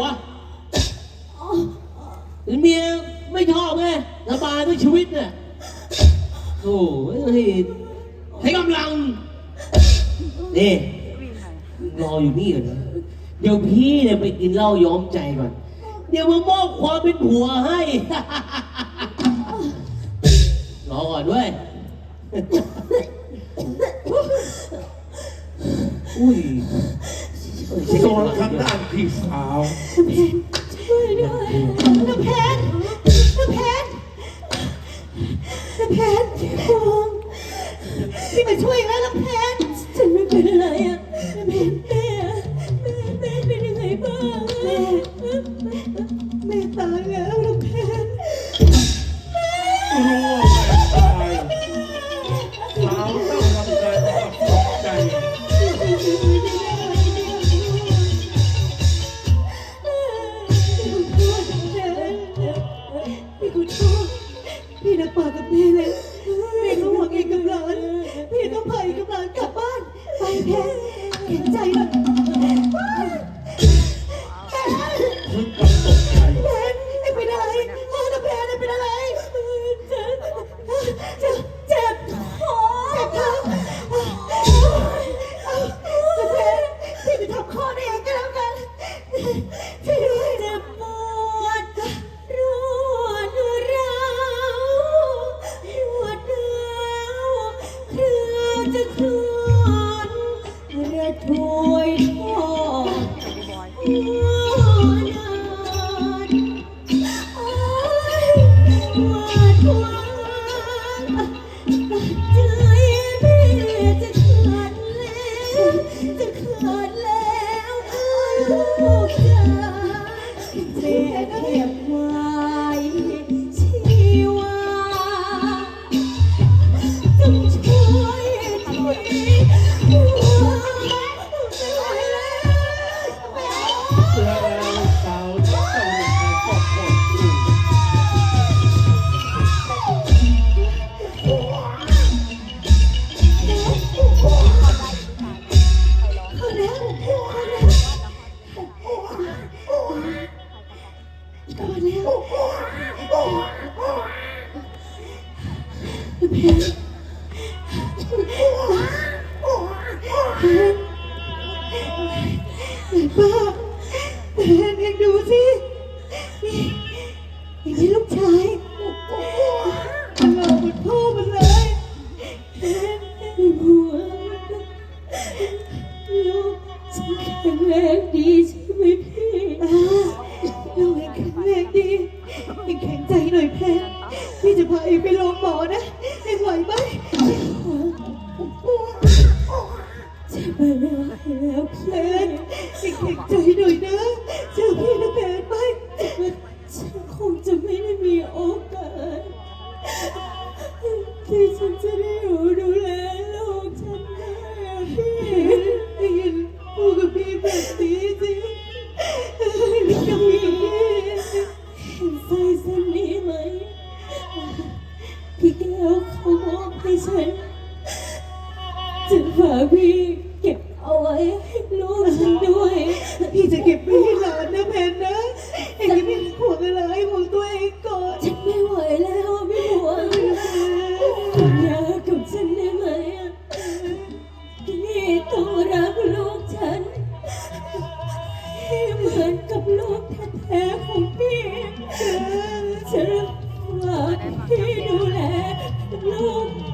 วะเมียไม่ชอบไงสบายด้วยชีวิตเนี่ยโอ้ยให้กำลังนี่รออยู่นี่ก่อนนะเดี๋ยวพี่เนี่ยไปกินเหล้าย้อมใจก่อน เดี๋ยวมามอบความเป็นผัวให้ รอก่อนด้วย อุ้ย ส่วนทางด้านพี่สาวช่วยด้วยน้ำเพชรน้ำเพชรน้ำเพชรพงพี่มาช่วยแล้วน้ำเพชรฉันไม่เป็นอะไรอะน้ำเพชรแม่แม่แม่เป็นยังไงบ้างแม่แม่ตายแล้วน้ำเพชร รู้ องกับหลานกลับบ้าน ไปแพ้เห็นใจนะถึ วาดความเพอ ฉันแข็งแรงดีใช่ไหมพี่ลูกเองแข็งแรงดีเองแข็งใจหน่อยแพนพี่จะพาเองไปโรงหมอนะเองไหวไหมจะไปไม่ไหวแล้วแพนเองแข็งใจหน่อยนะ ฉันฉันฝากพี่เก็บเอาไว้ให้ลูกฉันด้วย พี่จะเก็บไว้ให้หลานนะเพนนะเองไม่ห่วงอะไรห่วงตัวเองก่อนฉันไม่ไหวแล้วพี่หัวสัญญากับฉันได้ไหมอะพี่ต้องรักลูกฉันให้เหมือนกับลูกแท้ๆของพี่ฉันฝากพี่ดูแลลูกฉันด้วย